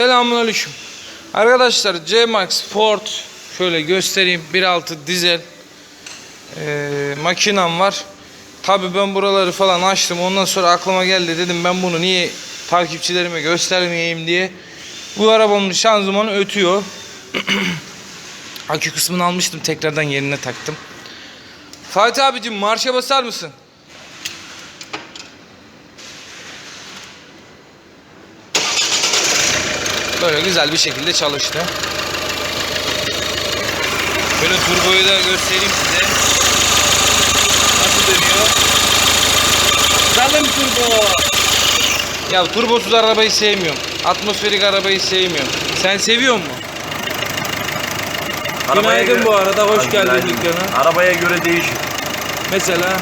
Selamünaleyküm. Arkadaşlar C-Max Ford şöyle göstereyim 1.6 dizel ee, makinam var. Tabi ben buraları falan açtım. Ondan sonra aklıma geldi dedim ben bunu niye takipçilerime göstermeyeyim diye. Bu arabamın şanzımanı ötüyor. Akü kısmını almıştım tekrardan yerine taktım. Fatih abicim marşa basar mısın? Böyle güzel bir şekilde çalıştı. Şöyle turboyu da göstereyim size. Nasıl dönüyor? Salın turbo. Ya turbosuz arabayı sevmiyorum. Atmosferik arabayı sevmiyorum. Sen seviyor musun? Arabaya Günaydın göre- bu arada, hoş geldin günaydın. dükkana. Arabaya göre değişir. Mesela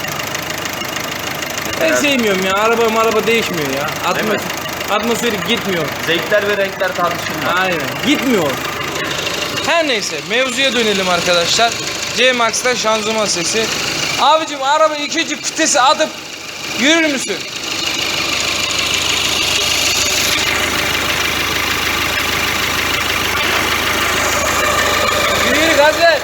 ben sevmiyorum ya. Araba araba değişmiyor ya. Değil mi? Atmosferik gitmiyor. Zevkler ve renkler tartışılmaz. Aynen. Gitmiyor. Her neyse mevzuya dönelim arkadaşlar. C-Max'ta şanzıman sesi. Abicim araba ikinci vitesi atıp yürür müsün? Yürü yürü gaz ver.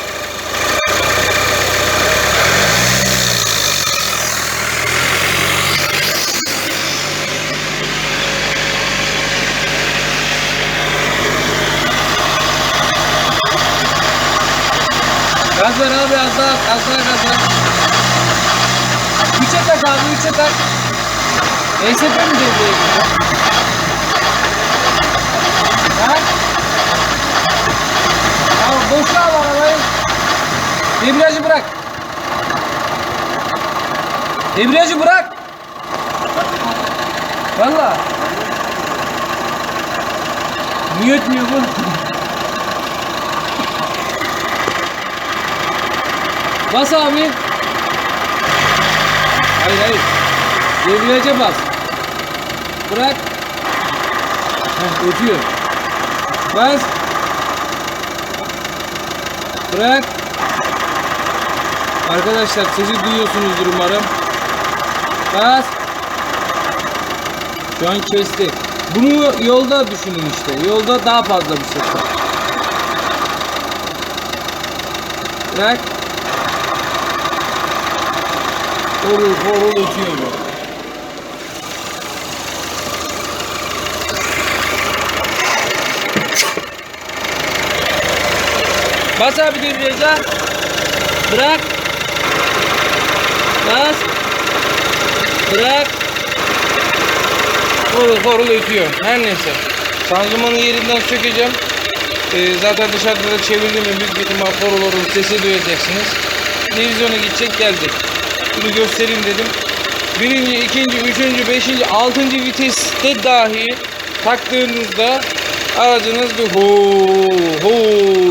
Gaz ver abi az daha az daha gaz ver. Üçe tak abi üçe tak. ESP mi devreye giriyor? Ha? Ya boşa al arabayı. Debriyajı bırak. Debriyajı bırak. Valla. Niye ötmüyor bu? Bas abi. Hayır hayır. Debriyaja bas. Bırak. Heh, ötüyor. Bas. Bırak. Arkadaşlar sesi duyuyorsunuzdur umarım. Bas. Şu an kesti. Bunu yolda düşünün işte. Yolda daha fazla bir ses var. Bırak. Horul horul ötüyor bu. Bas abi debriyaja. Bırak. Bas. Bırak. Horul horul ötüyor. Her neyse. Şanzımanı yerinden sökeceğim. Ee, zaten dışarıda da çevirdiğimde büyük bir ihtimal horul horul sesi duyacaksınız. Televizyona gidecek gelecek. Bunu göstereyim dedim. Birinci, ikinci, üçüncü, beşinci, altıncı viteste dahi taktığınızda aracınız bir ho ho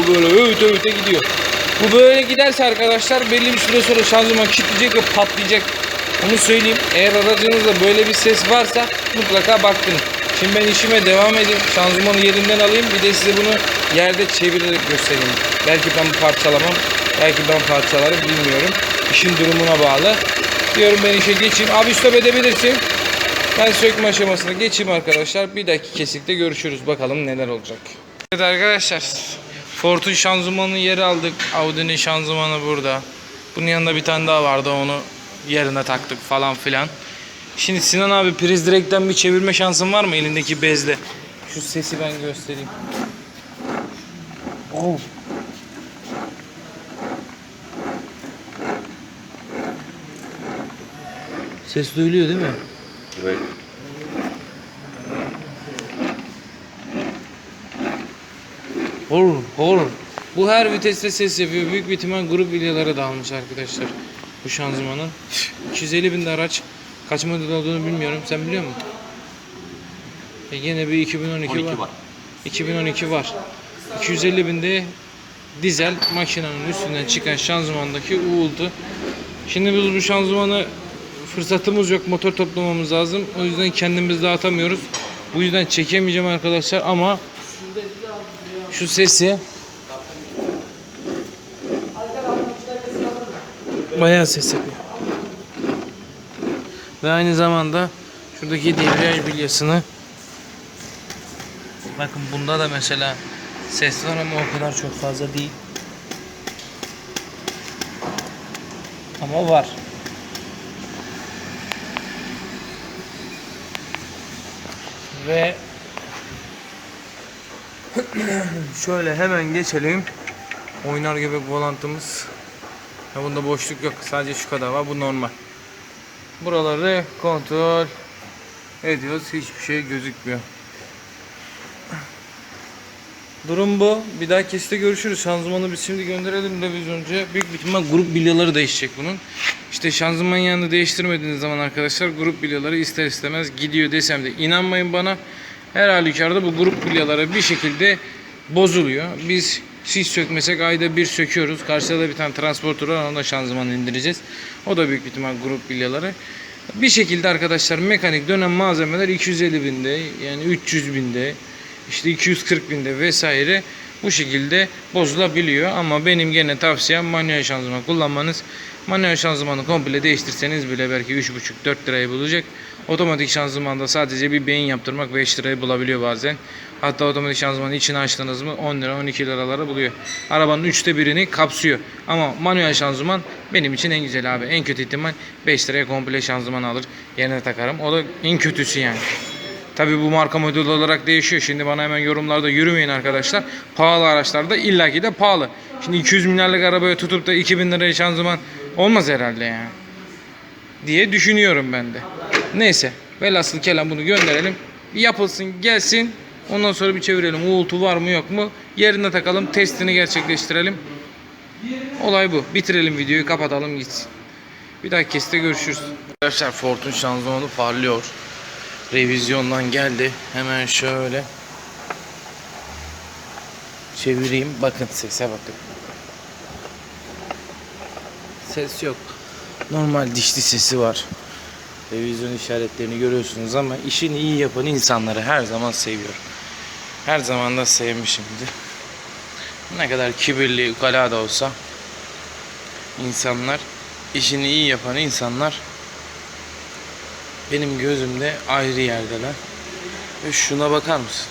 böyle öğüte öğüte gidiyor. Bu böyle giderse arkadaşlar belli bir süre sonra şanzıman kilitleyecek ve patlayacak. Onu söyleyeyim. Eğer aracınızda böyle bir ses varsa mutlaka baktın. Şimdi ben işime devam edeyim. Şanzımanı yerinden alayım. Bir de size bunu yerde çevirerek göstereyim. Belki ben parçalamam. Belki ben parçalarım bilmiyorum. İşin durumuna bağlı. Diyorum ben işe geçeyim. Abi stop edebilirsin. Ben sökme aşamasına geçeyim arkadaşlar. Bir dahaki kesikte görüşürüz. Bakalım neler olacak. Evet arkadaşlar. Ford'un şanzımanını yeri aldık. Audi'nin şanzımanı burada. Bunun yanında bir tane daha vardı. Onu yerine taktık falan filan. Şimdi Sinan abi priz direkten bir çevirme şansın var mı elindeki bezle? Şu sesi ben göstereyim. Oh. Ses duyuluyor değil mi? Evet. Hor hor. Bu her viteste ses yapıyor. Büyük bir ihtimal grup videoları da almış arkadaşlar. Bu şanzımanın. 250 binde araç. Kaç model olduğunu bilmiyorum. Sen biliyor musun? E yine bir 2012 12 var. var. 2012 var. 250 binde dizel makinenin üstünden çıkan şanzımandaki uğultu. Şimdi biz bu şanzımanı fırsatımız yok. Motor toplamamız lazım. O yüzden kendimiz dağıtamıyoruz. Bu yüzden çekemeyeceğim arkadaşlar ama şu sesi bayağı ses yapıyor. Ve aynı zamanda şuradaki debriyaj bilyasını Bakın bunda da mesela ses var ama o kadar çok fazla değil. Ama var. Ve şöyle hemen geçelim. Oynar gibi volantımız. Ya bunda boşluk yok. Sadece şu kadar var. Bu normal. Buraları kontrol ediyoruz. Hiçbir şey gözükmüyor. Durum bu. Bir daha kesite görüşürüz. Şanzımanı biz şimdi gönderelim revizyoncuya. Büyük bir ihtimal grup bilyaları değişecek bunun. İşte şanzıman yanını değiştirmediğiniz zaman arkadaşlar grup bilyaları ister istemez gidiyor desem de inanmayın bana. Her halükarda bu grup bilyaları bir şekilde bozuluyor. Biz siz sökmesek ayda bir söküyoruz. Karşıda da bir tane transportör var. Ona da şanzıman indireceğiz. O da büyük bir ihtimal grup bilyaları. Bir şekilde arkadaşlar mekanik dönem malzemeler 250 binde yani 300 binde işte 240 binde vesaire bu şekilde bozulabiliyor ama benim gene tavsiyem manuel şanzıman kullanmanız. Manuel şanzımanı komple değiştirseniz bile belki 3,5-4 lirayı bulacak. Otomatik şanzımanda sadece bir beyin yaptırmak 5 lirayı bulabiliyor bazen. Hatta otomatik şanzımanın içini açtınız mı 10 lira 12 liraları buluyor. Arabanın üçte birini kapsıyor. Ama manuel şanzıman benim için en güzel abi. En kötü ihtimal 5 liraya komple şanzıman alır. Yerine takarım. O da en kötüsü yani. Tabi bu marka model olarak değişiyor. Şimdi bana hemen yorumlarda yürümeyin arkadaşlar. Pahalı araçlarda illaki de pahalı. Şimdi 200 milyarlık arabaya tutup da 2000 liraya şanzıman olmaz herhalde yani. Diye düşünüyorum ben de. Neyse. Velhasıl kelam bunu gönderelim. Bir yapılsın gelsin. Ondan sonra bir çevirelim. Uğultu var mı yok mu? Yerine takalım. Testini gerçekleştirelim. Olay bu. Bitirelim videoyu kapatalım gitsin. Bir dahaki kesite görüşürüz. Arkadaşlar Ford'un şanzımanı parlıyor revizyondan geldi. Hemen şöyle çevireyim. Bakın sese bakın. Ses yok. Normal dişli sesi var. Revizyon işaretlerini görüyorsunuz ama işini iyi yapan insanları her zaman seviyorum. Her zaman da sevmişimdir. Ne kadar kibirli, ukala da olsa insanlar, işini iyi yapan insanlar benim gözümde ayrı yerdeler. Ve şuna bakar mısın?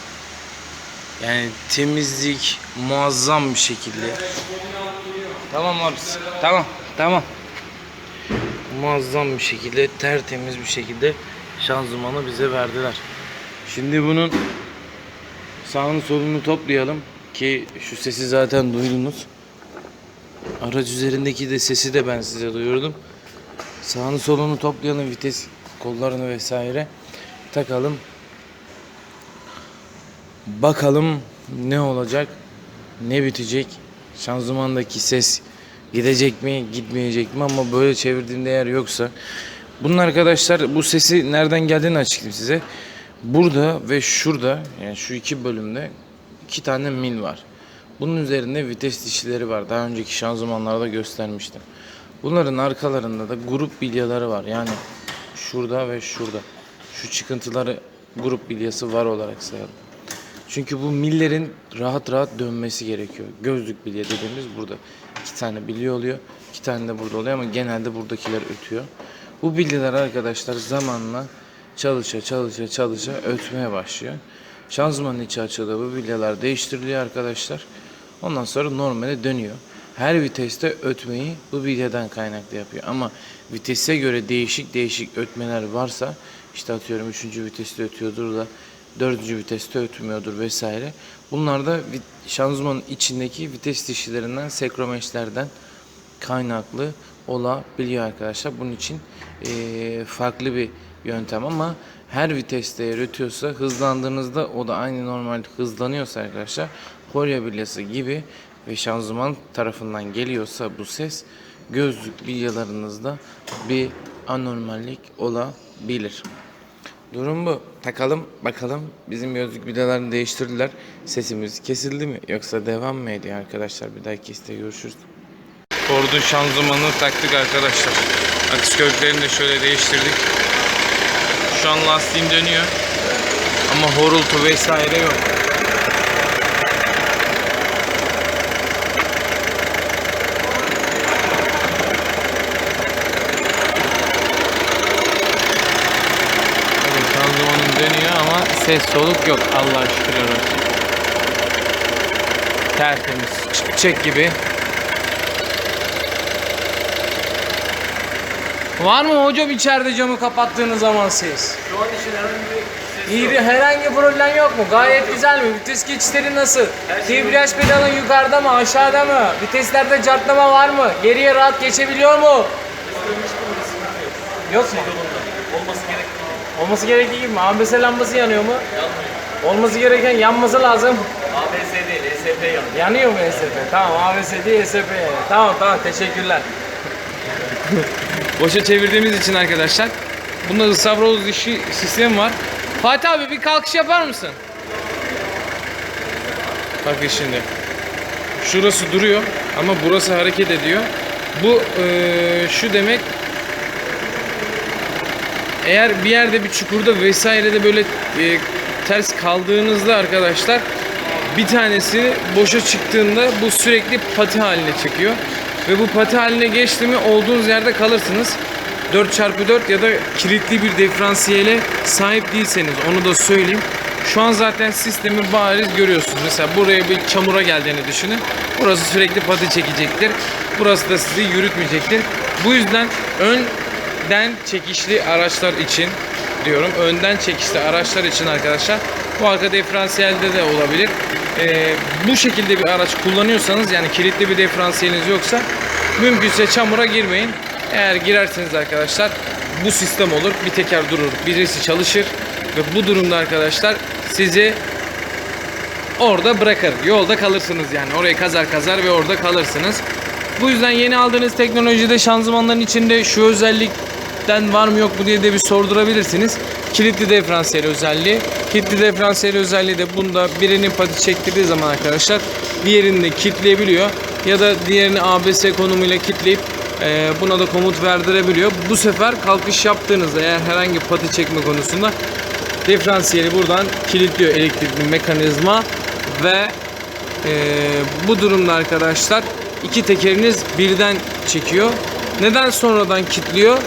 Yani temizlik muazzam bir şekilde. Tamam abi. Tamam. Tamam. Muazzam bir şekilde, tertemiz bir şekilde şanzımanı bize verdiler. Şimdi bunun sağını solunu toplayalım ki şu sesi zaten duydunuz. Araç üzerindeki de sesi de ben size duyurdum. Sağını solunu toplayalım vites kollarını vesaire takalım. Bakalım ne olacak, ne bitecek. Şanzımandaki ses gidecek mi, gitmeyecek mi ama böyle çevirdiğimde eğer yoksa. Bunun arkadaşlar bu sesi nereden geldiğini açıklayayım size. Burada ve şurada yani şu iki bölümde iki tane mil var. Bunun üzerinde vites dişileri var. Daha önceki şanzımanlarda göstermiştim. Bunların arkalarında da grup bilyaları var. Yani şurada ve şurada. Şu çıkıntıları grup bilyası var olarak sayalım. Çünkü bu millerin rahat rahat dönmesi gerekiyor. Gözlük bilye dediğimiz burada. İki tane bilye oluyor. iki tane de burada oluyor ama genelde buradakiler ötüyor. Bu bilyeler arkadaşlar zamanla çalışa çalışa çalışa ötmeye başlıyor. Şanzımanın içi açılıyor. Bu bilyeler değiştiriliyor arkadaşlar. Ondan sonra normale dönüyor. Her viteste ötmeyi bu bilyeden kaynaklı yapıyor. Ama vitese göre değişik değişik ötmeler varsa işte atıyorum 3. viteste ötüyordur da 4. viteste ötmüyordur vesaire. Bunlar da şanzımanın içindeki vites dişilerinden, sekromeşlerden kaynaklı olabiliyor arkadaşlar. Bunun için eee, farklı bir yöntem ama her viteste ötüyorsa hızlandığınızda o da aynı normal hızlanıyorsa arkadaşlar kolye bilyası gibi ve şanzıman tarafından geliyorsa bu ses gözlük bilyalarınızda bir anormallik olabilir. Durum bu. Takalım bakalım bizim gözlük bilyalarını değiştirdiler. Sesimiz kesildi mi yoksa devam mı ediyor arkadaşlar? Bir dahaki iste görüşürüz. Ford'un şanzımanını taktık arkadaşlar. Akış köklerini de şöyle değiştirdik. Şu an lastiğim dönüyor. Ama horultu vesaire yok. Evet, şanzımanım dönüyor ama ses soluk yok. Allah'a şükürler olsun. Tertemiz. Çiçek gibi. Var mı hocam içeride camı kapattığınız zaman ses? Şu an için herhangi bir ses İyi bir herhangi bir problem yok mu? Gayet güzel mi? Vites geçişleri nasıl? Debriyaj pedalın yukarıda mı aşağıda mı? Viteslerde cartlama var mı? Geriye rahat geçebiliyor mu? Yok mu? Olması gerektiği gibi mi? ABS lambası yanıyor mu? Olması gereken yanması lazım. ABS değil, ESP yanıyor. Yanıyor mu ESP? Tamam ABS değil ESP. Tamam tamam teşekkürler. Boşa çevirdiğimiz için arkadaşlar. Bunda ısabroz dişi sistemi var. Fatih abi bir kalkış yapar mısın? Bakın şimdi. Şurası duruyor ama burası hareket ediyor. Bu eee, şu demek eğer bir yerde bir çukurda vesairede böyle e, ters kaldığınızda arkadaşlar bir tanesi boşa çıktığında bu sürekli pati haline çıkıyor. Ve bu pati haline geçti mi olduğunuz yerde kalırsınız. 4x4 ya da kilitli bir diferansiyele sahip değilseniz onu da söyleyeyim. Şu an zaten sistemi bariz görüyorsunuz. Mesela buraya bir çamura geldiğini düşünün. Burası sürekli pati çekecektir. Burası da sizi yürütmeyecektir. Bu yüzden önden çekişli araçlar için diyorum. Önden çekişli araçlar için arkadaşlar bu arka diferansiyelde de olabilir. Ee, bu şekilde bir araç kullanıyorsanız yani kilitli bir diferansiyeliniz yoksa mümkünse çamura girmeyin. Eğer girerseniz arkadaşlar bu sistem olur. Bir teker durur, birisi çalışır ve bu durumda arkadaşlar sizi orada bırakır. Yolda kalırsınız yani. Orayı kazar kazar ve orada kalırsınız. Bu yüzden yeni aldığınız teknolojide şanzımanların içinde şu özellikten var mı yok mu diye de bir sordurabilirsiniz. Kilitli diferansiyel özelliği. Kilitli diferansiyel özelliği de bunda birinin pati çektirdiği zaman arkadaşlar diğerini de kilitleyebiliyor. Ya da diğerini ABS konumuyla kilitleyip e, buna da komut verdirebiliyor. Bu sefer kalkış yaptığınızda eğer herhangi pati çekme konusunda diferansiyeli buradan kilitliyor elektrikli mekanizma ve e, bu durumda arkadaşlar iki tekeriniz birden çekiyor. Neden sonradan kilitliyor?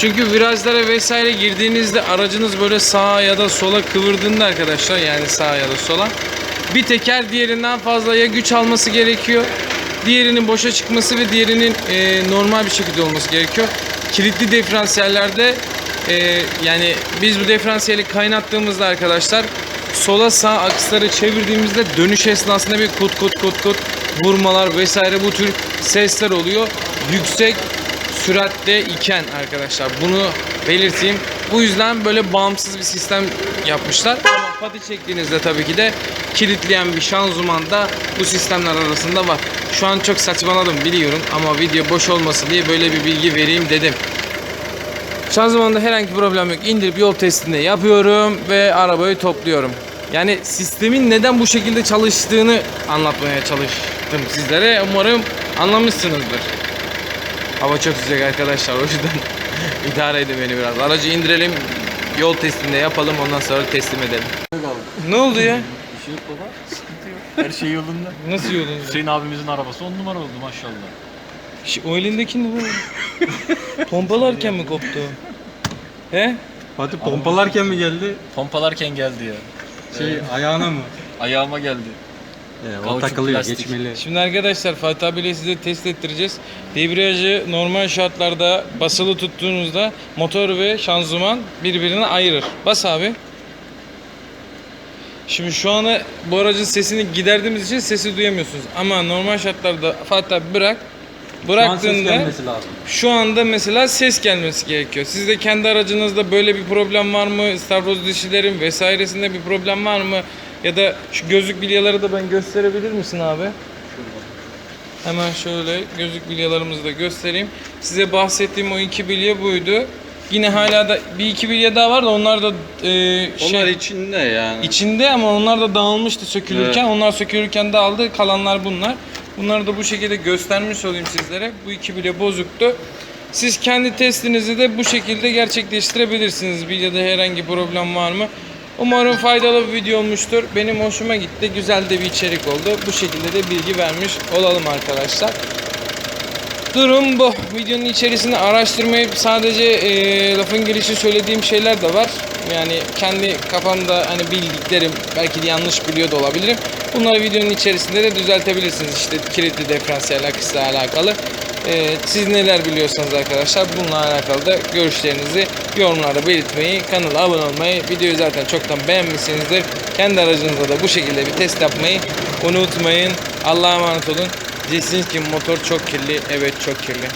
Çünkü virajlara vesaire girdiğinizde aracınız böyle sağa ya da sola kıvırdığında arkadaşlar yani sağa ya da sola bir teker diğerinden fazla ya güç alması gerekiyor. Diğerinin boşa çıkması ve diğerinin e, normal bir şekilde olması gerekiyor. Kilitli diferansiyellerde e, yani biz bu diferansiyeli kaynattığımızda arkadaşlar sola sağ aksları çevirdiğimizde dönüş esnasında bir kut kut kut kut vurmalar vesaire bu tür sesler oluyor. Yüksek süratte iken arkadaşlar bunu belirteyim. Bu yüzden böyle bağımsız bir sistem yapmışlar. Ama pati çektiğinizde tabii ki de kilitleyen bir şanzıman da bu sistemler arasında var. Şu an çok saçmaladım biliyorum ama video boş olmasın diye böyle bir bilgi vereyim dedim. Şanzımanda herhangi bir problem yok. İndirip yol testinde yapıyorum ve arabayı topluyorum. Yani sistemin neden bu şekilde çalıştığını anlatmaya çalıştım sizlere. Umarım anlamışsınızdır. Hava çok sıcak arkadaşlar o yüzden idare edin beni biraz. Aracı indirelim, yol testinde yapalım ondan sonra teslim edelim. Ne oldu ya? Bir şey yok baba. Sıkıntı yok. Her şey yolunda. Nasıl yolunda? Hüseyin abimizin arabası on numara oldu maşallah. Ş- O elindeki ne bu? Pompalarken mi koptu? He? Fatih pompalarken mi geldi? Pompalarken geldi ya. Şey ayağına mı? Ayağıma geldi. Ee, o Kauçuk takılıyor plastik. geçmeli. Şimdi arkadaşlar Fatih abiyle size test ettireceğiz. Debriyajı normal şartlarda basılı tuttuğunuzda motor ve şanzıman birbirine ayırır. Bas abi. Şimdi şu ana bu aracın sesini giderdiğimiz için sesi duyamıyorsunuz. Ama normal şartlarda Fatih abi bırak. Bıraktığında gelmesi lazım. şu anda mesela ses gelmesi gerekiyor. Sizde kendi aracınızda böyle bir problem var mı? Stavroz dişilerin vesairesinde bir problem var mı? Ya da şu gözlük bilyaları da ben gösterebilir misin abi? Hemen şöyle gözlük bilyalarımızı da göstereyim. Size bahsettiğim o iki bilye buydu. Yine hala da bir iki bilye daha var da onlar da e, şey, Onlar içinde yani. içinde ama onlar da dağılmıştı sökülürken. Onlar sökülürken dağıldı. Kalanlar bunlar. Bunları da bu şekilde göstermiş olayım sizlere. Bu iki bile bozuktu. Siz kendi testinizi de bu şekilde gerçekleştirebilirsiniz. Bilyede herhangi problem var mı? Umarım faydalı bir video olmuştur. Benim hoşuma gitti. Güzel de bir içerik oldu. Bu şekilde de bilgi vermiş olalım arkadaşlar. Durum bu. Videonun içerisinde araştırmayıp sadece e, lafın gelişi söylediğim şeyler de var. Yani kendi kafamda hani bildiklerim belki de yanlış biliyor da olabilirim. Bunları videonun içerisinde de düzeltebilirsiniz. İşte kilitli diferansiyel akısla alakalı. E, siz neler biliyorsanız arkadaşlar bununla alakalı da görüşlerinizi yorumlarda belirtmeyi, kanala abone olmayı, videoyu zaten çoktan beğenmişsinizdir. Kendi aracınızda da bu şekilde bir test yapmayı unutmayın. Allah'a emanet olun. Diyeceksiniz ki motor çok kirli. Evet çok kirli.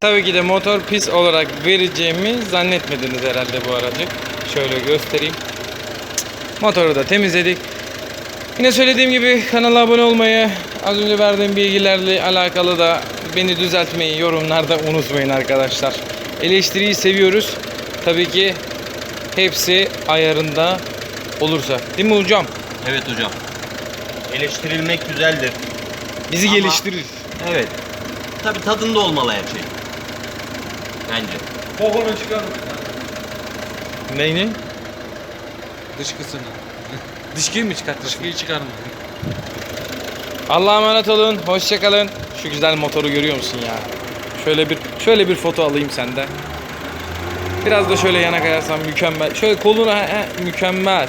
Tabii ki de motor pis olarak vereceğimi zannetmediniz herhalde bu aracı. Şöyle göstereyim. Motoru da temizledik. Yine söylediğim gibi kanala abone olmayı, az önce verdiğim bilgilerle alakalı da beni düzeltmeyi yorumlarda unutmayın arkadaşlar. Eleştiriyi seviyoruz. Tabii ki hepsi ayarında olursa. Değil mi hocam? Evet hocam. Eleştirilmek güzeldir. Bizi Ama- geliştirir. Evet. Tabi tadında olmalı her şey. Bence. Kokunu çıkar. Neyini? Dışkısını. Dışkıyı mı çıkarttın? Dışkıyı çıkarma. Allah'a emanet olun. Hoşçakalın. Şu güzel motoru görüyor musun ya? Şöyle bir şöyle bir foto alayım senden. Biraz da şöyle yana kayarsan mükemmel. Şöyle koluna he, mükemmel.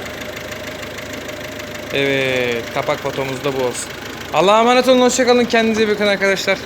Evet, kapak fotomuz da bu olsun. Allah'a emanet olun. Hoşçakalın. Kendinize iyi bakın arkadaşlar.